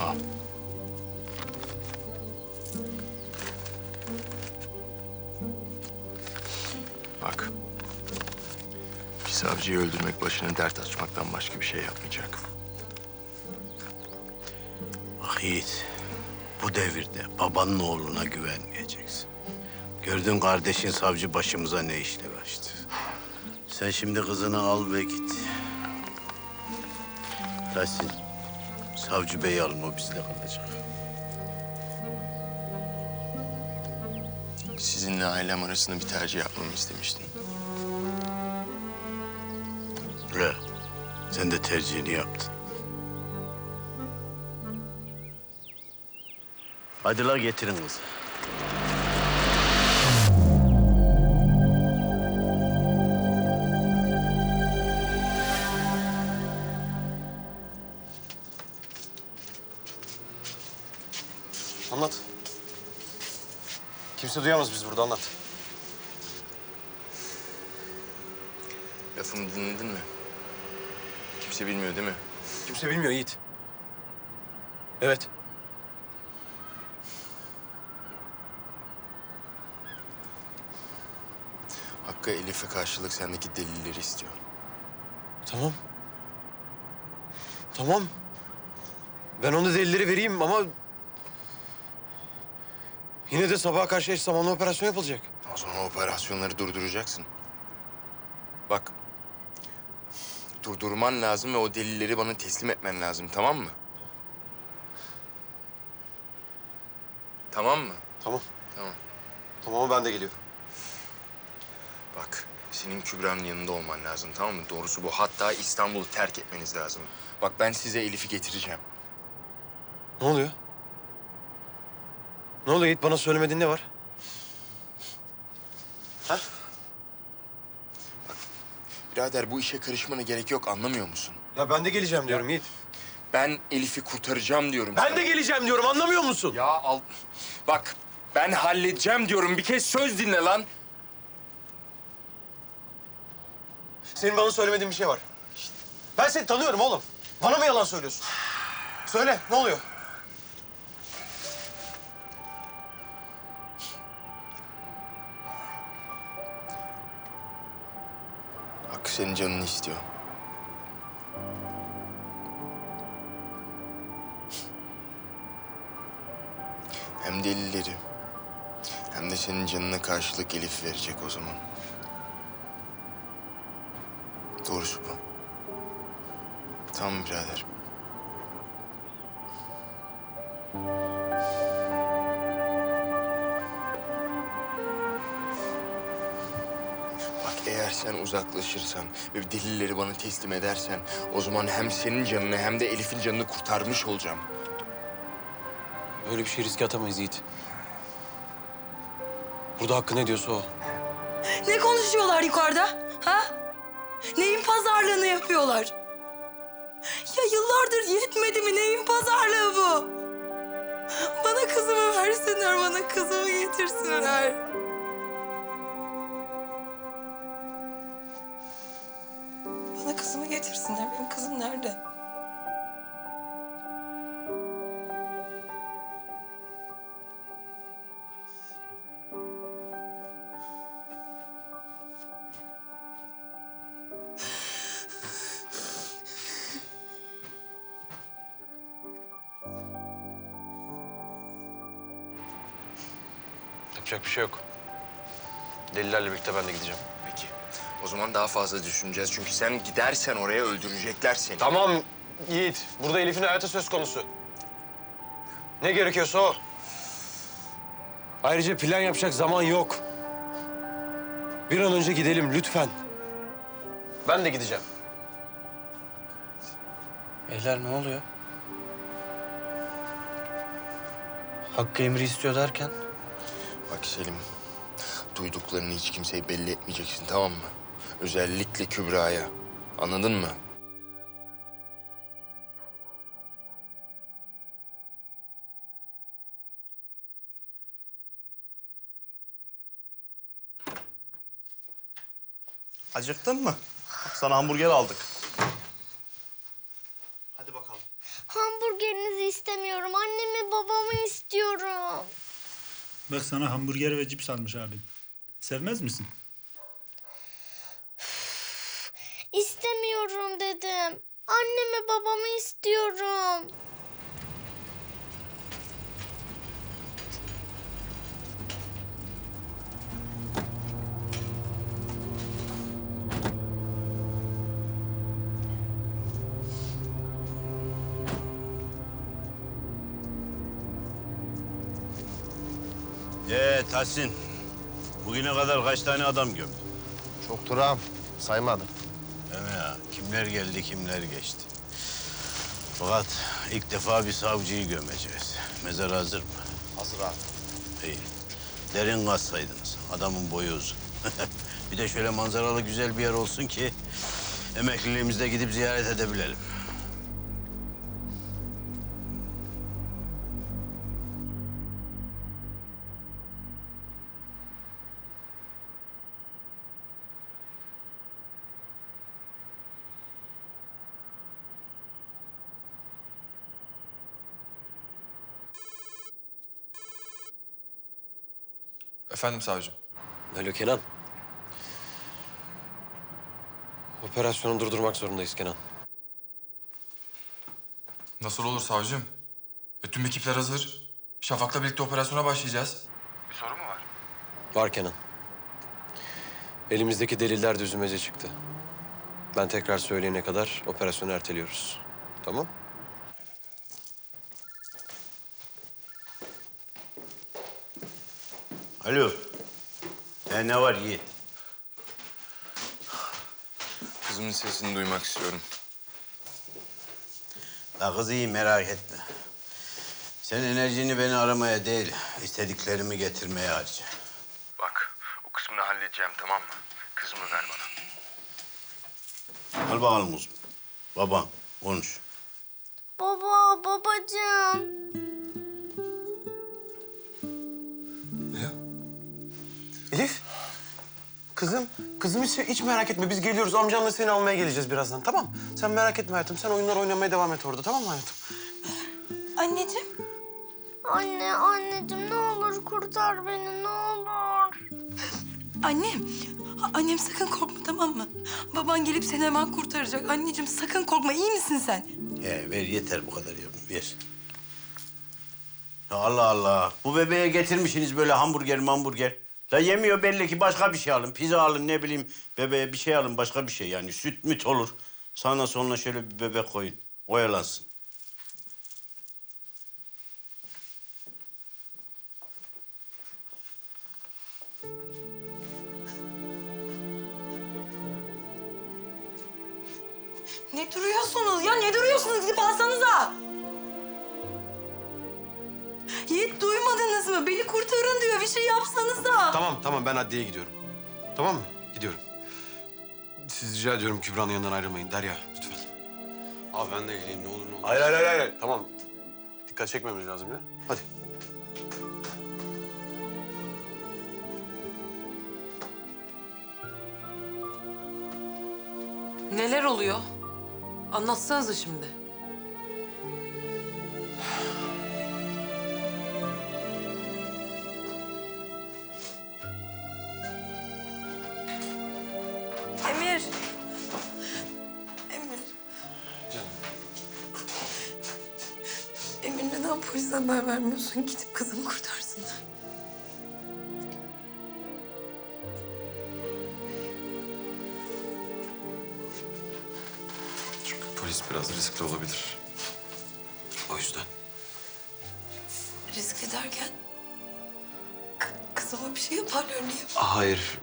Al. Bak. Bir savcıyı öldürmek başına dert açmaktan başka bir şey yapmayacak. Bak Yiğit, bu devirde babanın oğluna güvenmeyeceksin. Gördün kardeşin savcı başımıza ne işler açtı. Sen şimdi kızını al ve git. Tahsin, savcı bey alın o bizde kalacak. Sizinle ailem arasında bir tercih yapmamı istemiştin. Öyle. Sen de tercihini yaptın. Hadi la getirin kızı. Anlat. Kimse duyamaz biz burada anlat. Lafımı dinledin mi? Kimse bilmiyor değil mi? Kimse bilmiyor Yiğit. Evet. Hakkı Elif'e karşılık sendeki delilleri istiyor. Tamam. Tamam. Ben ona delilleri vereyim ama... Yine de sabaha karşı eş zamanlı operasyon yapılacak. O zaman operasyonları durduracaksın. Bak. Durdurman lazım ve o delilleri bana teslim etmen lazım tamam mı? Tamam mı? Tamam. Tamam. Tamam ben de geliyorum. Bak senin Kübra'nın yanında olman lazım tamam mı? Doğrusu bu. Hatta İstanbul'u terk etmeniz lazım. Bak ben size Elif'i getireceğim. Ne oluyor? Ne oluyor Yiğit? Bana söylemediğin ne var? Ha? Birader bu işe karışmana gerek yok anlamıyor musun? Ya ben de geleceğim diyorum Yiğit. Ben Elif'i kurtaracağım diyorum Ben sana. de geleceğim diyorum anlamıyor musun? Ya al... Bak ben halledeceğim diyorum. Bir kez söz dinle lan. Senin bana söylemediğin bir şey var. Ben seni tanıyorum oğlum. Bana mı yalan söylüyorsun? Söyle ne oluyor? Senin canını istiyor. Hem delilleri hem de senin canına karşılık Elif verecek o zaman. Doğrusu bu. Tamam birader. Bak eğer sen uzaklaşırsan ve delilleri bana teslim edersen... ...o zaman hem senin canını hem de Elif'in canını kurtarmış olacağım. Böyle bir şey riske atamayız Yiğit. Burada Hakkı ne diyorsa o. Ne konuşuyorlar yukarıda? Ha? Neyin pazarlığını yapıyorlar? Ya yıllardır yetmedi mi? Neyin pazarlığı bu? Bana kızımı versinler, bana kızımı getirsinler. Kızımı getirsinler. Benim kızım nerede? Yapacak bir şey yok. Delillerle birlikte ben de gideceğim. O zaman daha fazla düşüneceğiz. Çünkü sen gidersen oraya öldürecekler seni. Tamam Yiğit. Burada Elif'in hayatı söz konusu. Ne gerekiyorsa o. Ayrıca plan yapacak zaman yok. Bir an önce gidelim lütfen. Ben de gideceğim. Beyler ne oluyor? Hakkı emri istiyor derken? Bak Selim, duyduklarını hiç kimseye belli etmeyeceksin tamam mı? Özellikle Kübra'ya. Anladın mı? Acıktın mı? Bak Sana hamburger aldık. Hadi bakalım. Hamburgerinizi istemiyorum. Annemi babamı istiyorum. Bak sana hamburger ve cips almış abin. Sevmez misin? İstemiyorum dedim. Annemi babamı istiyorum. Ee Tahsin, bugüne kadar kaç tane adam gömdün? Çoktur ağam. Saymadım. Değil mi ya? Kimler geldi, kimler geçti. Fakat ilk defa bir savcıyı gömeceğiz. Mezar hazır mı? Hazır ağam. İyi. Derin kazsaydınız. Adamın boyu uzun. bir de şöyle manzaralı güzel bir yer olsun ki... ...emekliliğimizde gidip ziyaret edebilelim. Efendim savcım. Alo Kenan. Operasyonu durdurmak zorundayız Kenan. Nasıl olur savcım? E, tüm ekipler hazır. Şafak'la birlikte operasyona başlayacağız. Bir sorun mu var? Var Kenan. Elimizdeki deliller düzümece çıktı. Ben tekrar söyleyene kadar operasyonu erteliyoruz. Tamam? Alo. E, ne var Yiğit? Kızımın sesini duymak istiyorum. La kız iyi merak etme. Sen enerjini beni aramaya değil, istediklerimi getirmeye harca. Bak o kısmını halledeceğim tamam mı? Kızımı ver bana. Al bakalım kuzum. Babam, konuş. Baba, babacığım. Kızım, kızım hiç, hiç merak etme. Biz geliyoruz. Amcanla seni almaya geleceğiz birazdan. Tamam Sen merak etme hayatım. Sen oyunlar oynamaya devam et orada. Tamam mı hayatım? Anneciğim. Anne, anneciğim ne olur kurtar beni ne olur. Annem. Annem sakın korkma tamam mı? Baban gelip seni hemen kurtaracak. Anneciğim sakın korkma. iyi misin sen? He, ver yeter bu kadar yavrum, ver. Ya Allah Allah. Bu bebeğe getirmişsiniz böyle hamburger hamburger. La yemiyor belli ki başka bir şey alın. Pizza alın ne bileyim bebeğe bir şey alın başka bir şey yani. Süt müt olur. Sana sonuna şöyle bir bebek koyun. Oyalansın. Ne duruyorsunuz ya? Ne duruyorsunuz? Gidip alsanıza. Yiğit duymadınız mı? Beni kurtarın diyor. Bir şey yapsanıza. Tamam, tamam. Ben adliyeye gidiyorum. Tamam mı? Gidiyorum. Siz rica ediyorum Kübra'nın yanından ayrılmayın. Derya, lütfen. Abi ben de geleyim. Ne olur ne olur. Hayır, hayır, hayır. hayır. Tamam. Dikkat çekmemiz lazım ya. Hadi. Neler oluyor? Anlatsanıza şimdi. Haber vermiyorsun? Gidip kızımı kurtarsınlar. Çünkü polis biraz riskli olabilir. O yüzden. Risk ederken k- kızıma bir şey yaparlar diye. Hayır.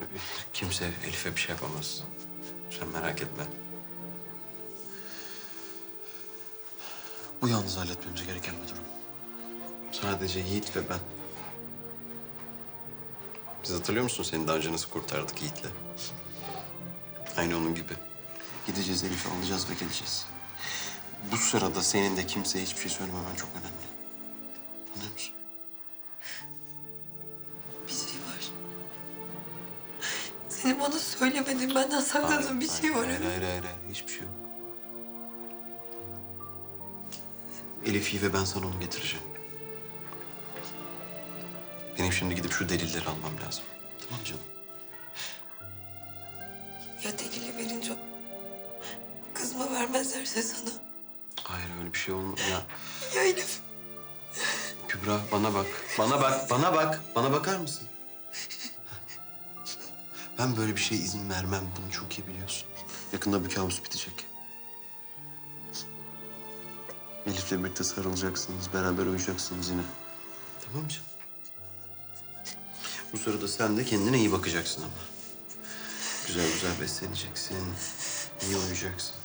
Kimse Elif'e bir şey yapamaz. Sen merak etme. Bu yalnız halletmemiz gereken bir durum. Sadece Yiğit ve ben. Biz hatırlıyor musun seni daha önce nasıl kurtardık Yiğit'le? Aynı onun gibi. Gideceğiz Elif'i alacağız ve geleceğiz. Bu sırada senin de kimseye hiçbir şey söylememen çok önemli. Anlıyor musun? Bir şey var. Senin bana söylemedin, benden sakladığın bir şey var. Hayır, hayır, hayır, hayır. Hiçbir şey yok. Elif'i ve ben sana onu getireceğim. Benim şimdi gidip şu delilleri almam lazım. Tamam canım? Ya delili verince kızma vermezlerse sana. Hayır öyle bir şey olmaz ya. Ya Elif. Kübra bana bak. Bana bak, bana bak. Bana bakar mısın? Ben böyle bir şeye izin vermem. Bunu çok iyi biliyorsun. Yakında bu kabus bitecek. Elif'le birlikte sarılacaksınız. Beraber uyuyacaksınız yine. Tamam mı canım? Bu sırada sen de kendine iyi bakacaksın ama. Güzel güzel besleneceksin. İyi uyuyacaksın.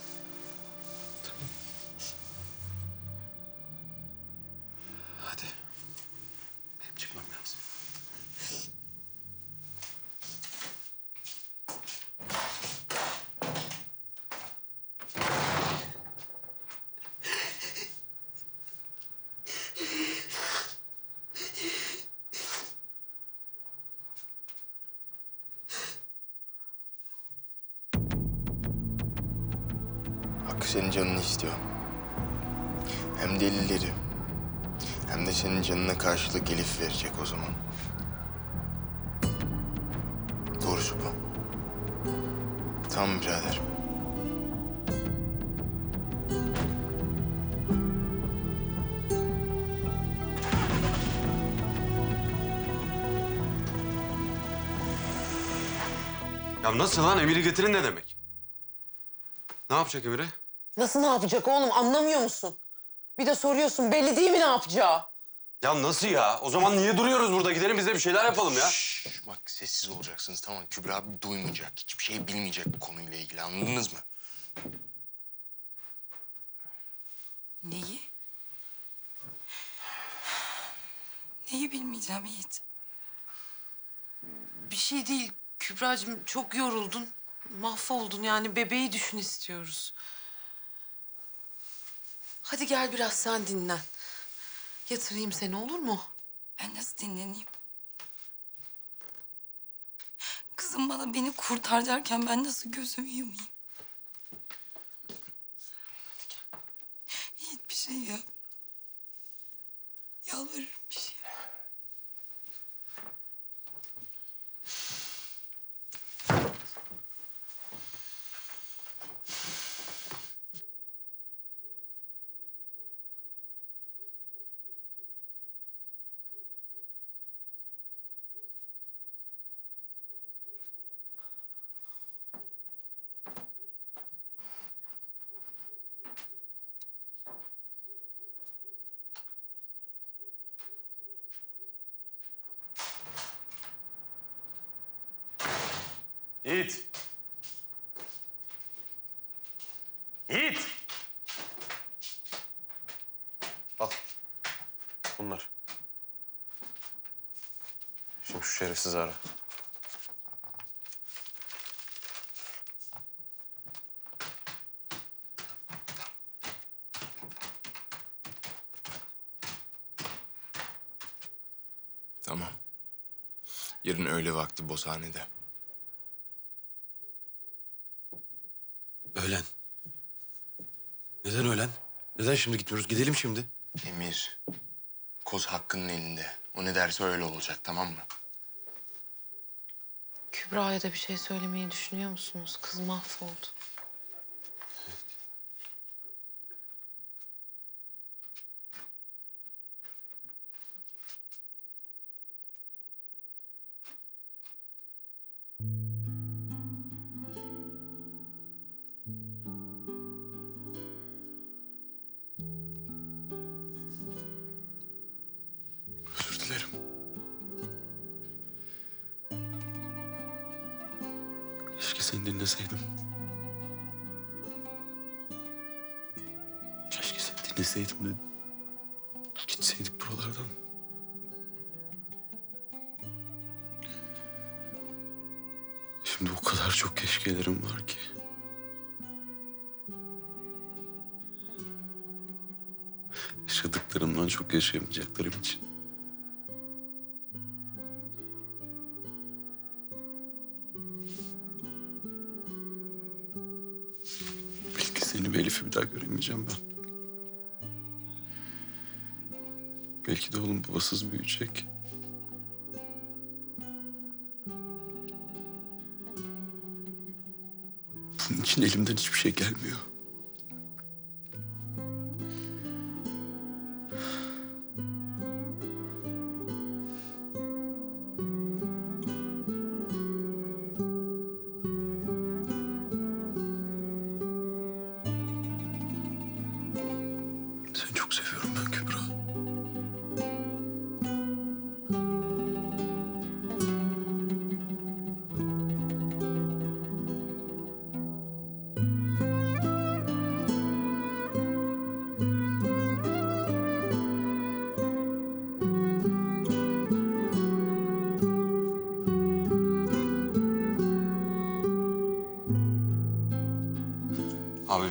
Senin canını istiyor. Hem delilleri hem de senin canına karşılık Elif verecek o zaman. Doğrusu bu. Tamam birader. Ya nasıl lan? Emir'i getirin ne demek? Ne yapacak Emir'e? Nasıl ne yapacak oğlum anlamıyor musun? Bir de soruyorsun belli değil mi ne yapacağı? Ya nasıl ya? O zaman niye duruyoruz burada? Gidelim biz de bir şeyler yapalım ya. Şş, bak sessiz olacaksınız tamam mı? Kübra abi duymayacak. Hiçbir şey bilmeyecek bu konuyla ilgili anladınız mı? Neyi? Neyi bilmeyeceğim Yiğit. Bir şey değil Kübra'cığım çok yoruldun. Mahvoldun yani bebeği düşün istiyoruz. Hadi gel biraz sen dinlen. Yatırayım seni olur mu? Ben nasıl dinleneyim? Kızım bana beni kurtar derken ben nasıl gözümü yumayım? Yiğit bir şey yap. Yalvarırım bir şey. Yiğit. Yiğit. Al. Bunlar. Şimdi şu şerefsizi ara. Tamam. Yarın öğle vakti bozhanede. Öğlen. Neden öğlen? Neden şimdi gitmiyoruz? Gidelim şimdi. Emir, koz Hakkı'nın elinde. O ne derse öyle olacak tamam mı? Kübra'ya da bir şey söylemeyi düşünüyor musunuz? Kız mahvoldu. Seni dinleseydim. Keşke seni dinleseydim de gitseydik buralardan. Şimdi o kadar çok keşkelerim var ki. Yaşadıklarımdan çok yaşayamayacaklarım için. Elif'i bir daha göremeyeceğim ben. Belki de oğlum babasız büyüyecek. Bunun için elimden hiçbir şey gelmiyor.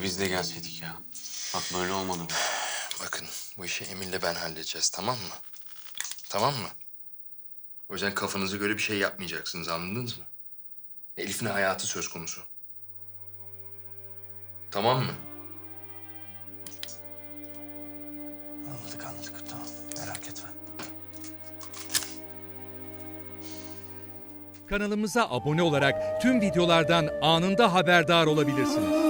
Biz de gelseydik ya. Bak böyle olmadı bu. Bakın bu işi Emir'le ben halledeceğiz tamam mı? Tamam mı? O yüzden kafanıza göre bir şey yapmayacaksınız anladınız mı? Elif'in hayatı söz konusu. Tamam mı? Anladık anladık tamam merak etme. Kanalımıza abone olarak tüm videolardan anında haberdar olabilirsiniz.